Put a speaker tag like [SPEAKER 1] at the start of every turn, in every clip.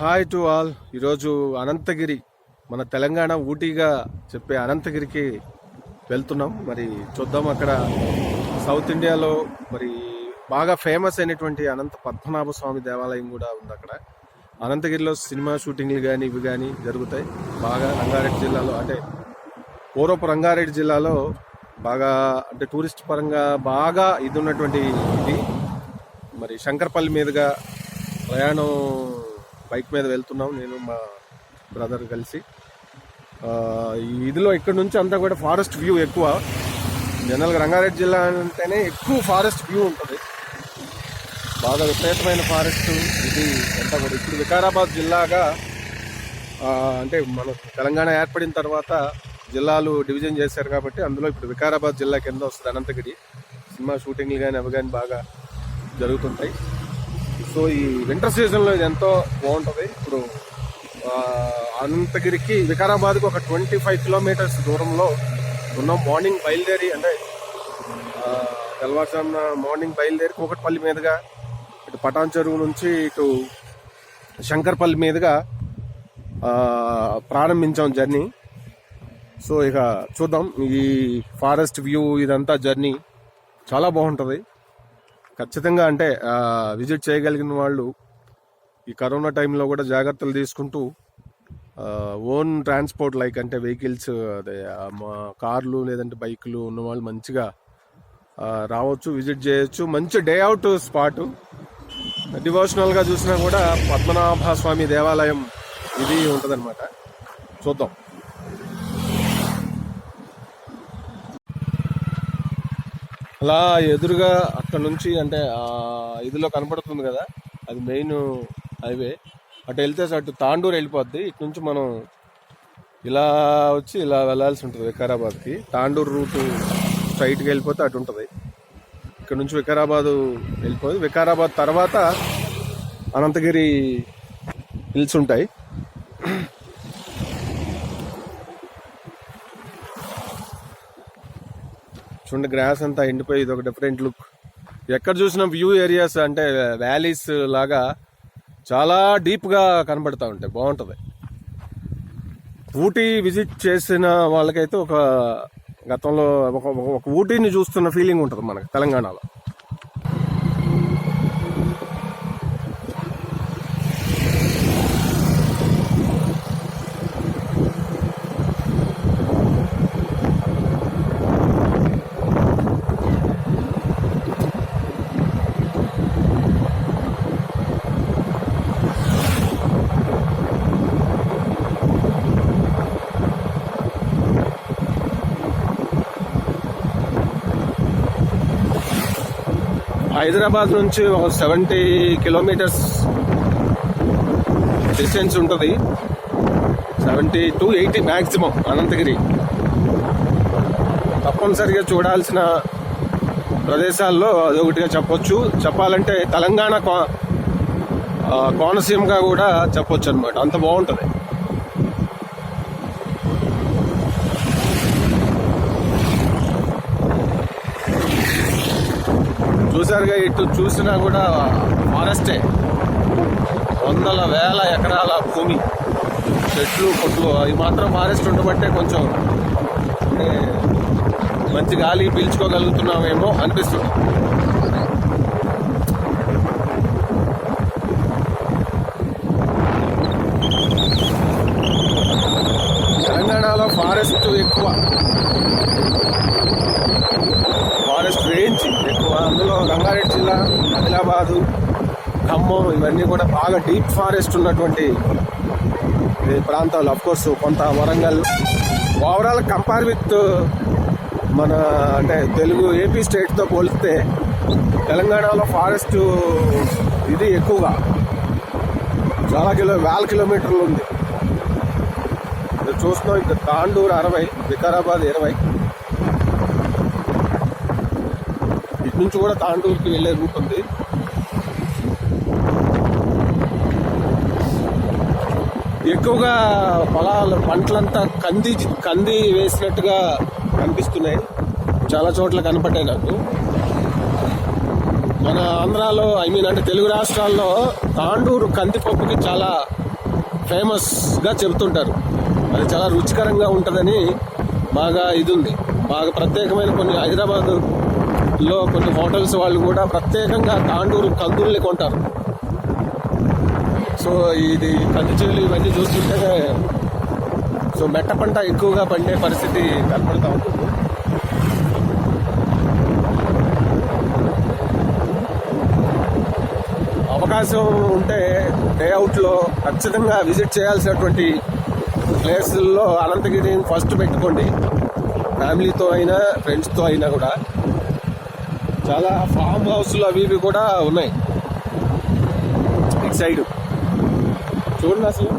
[SPEAKER 1] Hi to all. ఈరోజు అనంతగిరి మన తెలంగాణ ఊటీగా చెప్పే అనంతగిరికి వెళ్తున్నాం. మరి చూద్దాం అక్కడ సౌత్ ఇండియాలో మరి బాగా ఫేమస్ అయినటువంటి అనంత పద్మనాభ స్వామి దేవాలయం కూడా ఉంది అక్కడ. అనంతగిరిలో సినిమా షూటింగ్లు కానీ ఇవి కానీ జరుగుతాయి. బాగా రంగారెడ్డి జిల్లాలో అంటే పూర్వపు రంగారెడ్డి జిల్లాలో బాగా అంటే టూరిస్ట్ పరంగా బాగా ఇది ఉన్నటువంటి ఇది. మరి శంకర్పల్లి మీదుగా ప్రయాణం బైక్ మీద వెళ్తున్నాం నేను మా బ్రదర్ కలిసి. ఇదిలో ఇక్కడ నుంచి అంతా కూడా ఫారెస్ట్ వ్యూ ఎక్కువ. జనరల్గా రంగారెడ్డి జిల్లా అంటేనే ఎక్కువ ఫారెస్ట్ వ్యూ ఉంటుంది. బాగా విపరీతమైన ఫారెస్ట్ ఇది అంతా కూడా. ఇప్పుడు వికారాబాద్ జిల్లాగా అంటే మన తెలంగాణ ఏర్పడిన తర్వాత జిల్లాలు డివిజన్ చేశారు కాబట్టి అందులో ఇప్పుడు వికారాబాద్ జిల్లా కింద వస్తుంది అనంతగిరి. సినిమా షూటింగ్లు కానీ అవి కానీ బాగా జరుగుతుంటాయి. సో ఈ వింటర్ సీజన్లో ఇది ఎంతో బాగుంటుంది. ఇప్పుడు అనంతగిరికి వికారాబాద్కి ఒక ట్వంటీ ఫైవ్ కిలోమీటర్స్ దూరంలో ఉన్నాం మార్నింగ్ బయలుదేరి అంటే తెల్లవారుజామున మార్నింగ్ బయలుదేరి కూకట్పల్లి మీదుగా ఇటు పటాన్ చెరువు నుంచి ఇటు శంకర్పల్లి మీదుగా ప్రారంభించాం జర్నీ. సో ఇక చూద్దాం. ఈ ఫారెస్ట్ వ్యూ ఇదంతా జర్నీ చాలా బాగుంటుంది. ఖచ్చితంగా అంటే విజిట్ చేయగలిగిన వాళ్ళు ఈ కరోనా టైంలో కూడా జాగ్రత్తలు తీసుకుంటూ ఓన్ ట్రాన్స్పోర్ట్ లైక్ అంటే వెహికల్స్ అదే మా కార్లు లేదంటే బైకులు ఉన్న వాళ్ళు మంచిగా రావచ్చు విజిట్ చేయొచ్చు. మంచి డే అవుట్ స్పాట్. డివోషనల్గా చూసినా కూడా పద్మనాభ స్వామి దేవాలయం ఇది ఉంటుందన్నమాట. చూద్దాం. అలా ఎదురుగా అక్కడ నుంచి అంటే ఇదిలో కనపడుతుంది కదా అది మెయిన్ హైవే అటు వెళ్తే అటు తాండూరు వెళ్ళిపోద్ది. ఇటు నుంచి మనం ఇలా వచ్చి ఇలా వెళ్ళాల్సి ఉంటుంది వికారాబాద్కి. తాండూరు రూట్ స్ట్రైట్కి వెళ్ళిపోతే అటు ఉంటుంది. ఇక్కడ నుంచి వికారాబాద్ వెళ్ళిపోదు. వికారాబాద్ తర్వాత అనంతగిరి హిల్స్ ఉంటాయి. చూడండి గ్రాస్ అంతా ఎండిపోయి ఇది ఒక డిఫరెంట్ లుక్ ఎక్కడ చూసినా వ్యూ ఏరియాస్ అంటే వ్యాలీస్ లాగా చాలా డీప్గా కనబడతా ఉంటాయి బాగుంటుంది. ఊటీ విజిట్ చేసిన వాళ్ళకైతే ఒక గతంలో ఒక ఒక ఊటీని చూస్తున్న ఫీలింగ్ ఉంటుంది మనకి తెలంగాణలో. హైదరాబాద్ నుంచి ఒక సెవెంటీ కిలోమీటర్స్ డిస్టెన్స్ ఉంటుంది. Seventy to eighty maximum Ananthagiri. తప్పనిసరిగా చూడాల్సిన ప్రదేశాల్లో అదొకటిగా చెప్పొచ్చు. చెప్పాలంటే తెలంగాణ కో- కోనసీమగా కూడా చెప్పొచ్చు అనమాట అంత బాగుంటుంది. చూసారుగా ఇటు చూసినా కూడా ఫారెస్టే. వందల వేల ఎకరాల భూమి. చెట్లు కొట్లు అవి మాత్రం ఫారెస్ట్ ఉండబట్టే కొంచెం అంటే మంచి గాలి పీల్చుకోగలుగుతున్నామేమో అనిపిస్తుంది. తెలంగాణలో ఫారెస్ట్ ఎక్కువ ఫారెస్ట్ రేంజ్ ఎక్కువ అందులో రంగారెడ్డి జిల్లా ఆదిలాబాదు ఖమ్మం ఇవన్నీ కూడా బాగా డీప్ ఫారెస్ట్ ఉన్నటువంటి ఈ ప్రాంతాలు. అఫ్ కోర్స్ కొంత వరంగల్. ఓవరాల్ కంపేర్ విత్ మన అంటే తెలుగు ఏపీ స్టేట్తో పోలిస్తే తెలంగాణలో ఫారెస్ట్ ఇది ఎక్కువగా. చాలా కిలో వేల కిలోమీటర్లు ఉంది. చూస్తున్నాం ఇక్కడ తాండూరు అరవై వికారాబాద్ ఇరవై. నుంచి కూడా తాండూరుకి వెళ్ళే రూట్ ఉంది. ఎక్కువగా పొలాలు పంటలంతా కంది కంది వేసినట్టుగా కనిపిస్తున్నాయి. చాలా చోట్ల కనపడ్డాయి నాకు. మన ఆంధ్రాలో ఐ మీన్ అంటే తెలుగు రాష్ట్రాల్లో తాండూరు కందిపప్పుకి చాలా ఫేమస్గా చెబుతుంటారు. అది చాలా రుచికరంగా ఉంటుందని బాగా ఇది ఉంది. బాగా ప్రత్యేకమైన కొన్ని హైదరాబాద్ లో కొన్ని హోటల్స్ వాళ్ళు కూడా ప్రత్యేకంగా తాండూరు కందుల్ని కొంటారు. సో ఇది కందిచేలు ఇవన్నీ చూస్తుంటే సో మెట్ట పంట ఎక్కువగా పండే పరిస్థితి కనపడతా ఉంటుంది. అవకాశం ఉంటే డే అవుట్లో ఖచ్చితంగా విజిట్ చేయాల్సినటువంటి ప్లేసుల్లో అనంతగిరిని ఫస్ట్ పెట్టుకోండి. ఫ్యామిలీతో అయినా ఫ్రెండ్స్తో అయినా కూడా. చాలా ఫామ్ హౌస్లు అవి ఇవి కూడా ఉన్నాయి. ఇటు సైడ్. చూడండి అసలు.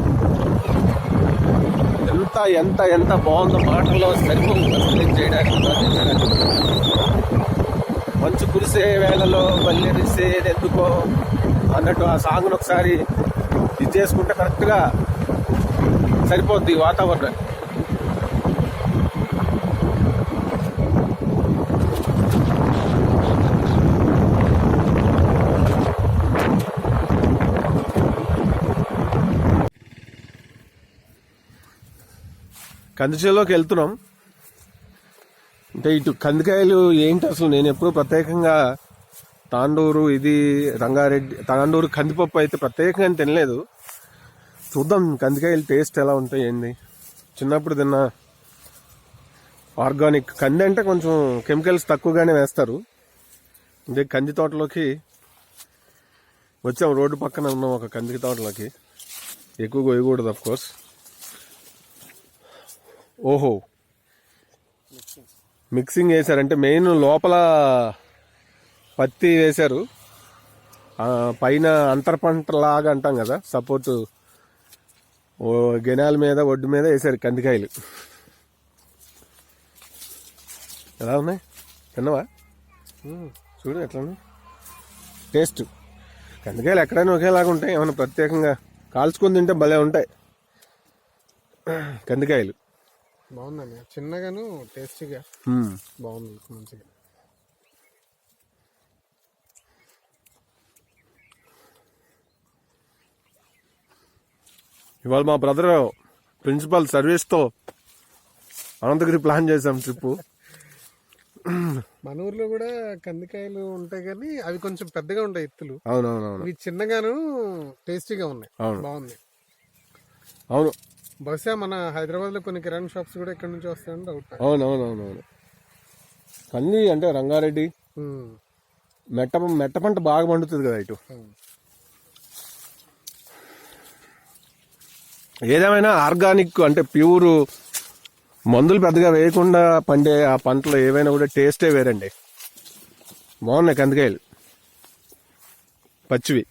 [SPEAKER 1] ఎంత ఎంత ఎంత బాగుందో మాటల్లో సరిపోదు. ఎక్స్ప్లెయిన్ చేయడానికి మంచు కురిసే వేళలో బల్లెరిసేది ఎందుకో అన్నట్టు ఆ సాంగ్ను ఒకసారి ఇది చేసుకుంటే కరెక్ట్గా సరిపోద్ది వాతావరణానికి కంది కందిచేలోకి వెళ్తున్నాం. అంటే ఇటు కందికాయలు ఏంటి అసలు? నేను ఎప్పుడు ప్రత్యేకంగా తాండూరు ఇది రంగారెడ్డి తాండూరు కందిపప్పు అయితే ప్రత్యేకంగా తినలేదు. చూద్దాం కందికాయలు టేస్ట్ ఎలా ఉంటాయి ఏంది? చిన్నప్పుడు తిన్న ఆర్గానిక్ కంది అంటే కొంచెం కెమికల్స్ తక్కువగానే వేస్తారు. ఇదే కంది తోటలోకి వచ్చాం రోడ్డు పక్కన ఉన్నాం ఒక కంది తోటలోకి. ఎక్కువ కొయ్యకూడదు అఫ్ కోర్స్ ఓహో. మిక్సింగ్ వేశారంటే మెయిన్ లోపల పత్తి వేశారు. పైన అంతర పంట లాగా అంటాం కదా సపోర్ట్. ఓ గెనాల మీద ఒడ్డు మీద వేశారు కందికాయలు. ఎలా ఉన్నాయి? తిన్నవా? చూడు ఎట్లా టేస్ట్. కందికాయలు ఎక్కడైనా ఒకేలాగా ఉంటాయి ఏమైనా ప్రత్యేకంగా. కాల్చుకొని తింటే భలే ఉంటాయి. కందికాయలు.
[SPEAKER 2] బాగుందండి. చిన్నగాను టేస్టీగా. బాగుంది మంచిగా.
[SPEAKER 1] ఇవాళ మా బ్రదర్ ప్రిన్సిపల్ సర్వీస్తో అనంతగిరి ప్లాన్ చేసాం ట్రిప్
[SPEAKER 2] మన ఊర్లో కూడా కందికాయలు ఉంటాయి కానీ అవి కొంచెం పెద్దగా ఉంటాయి ఎత్తులు.
[SPEAKER 1] అవునవునవును.
[SPEAKER 2] ఇవి చిన్నగాను టేస్టీగా ఉన్నాయి. బాగుంది.
[SPEAKER 1] అవును.
[SPEAKER 2] బహుశా మన హైదరాబాద్లో కొన్ని కిరాణా షాప్స్ కూడా ఇక్కడ నుంచి వస్తాయని డౌట్.
[SPEAKER 1] అవునవునవునవును కంది అంటే రంగారెడ్డి. మెట్ట మెట్ట పంట బాగా పండుతుంది కదా ఇటు. ఏదేమైనా ఆర్గానిక్ అంటే ప్యూర్ మందులు పెద్దగా వేయకుండా పండే ఆ పంటలు ఏవైనా కూడా టేస్టే వేరండి బాగున్నాయి కందికాయలు పచ్చివి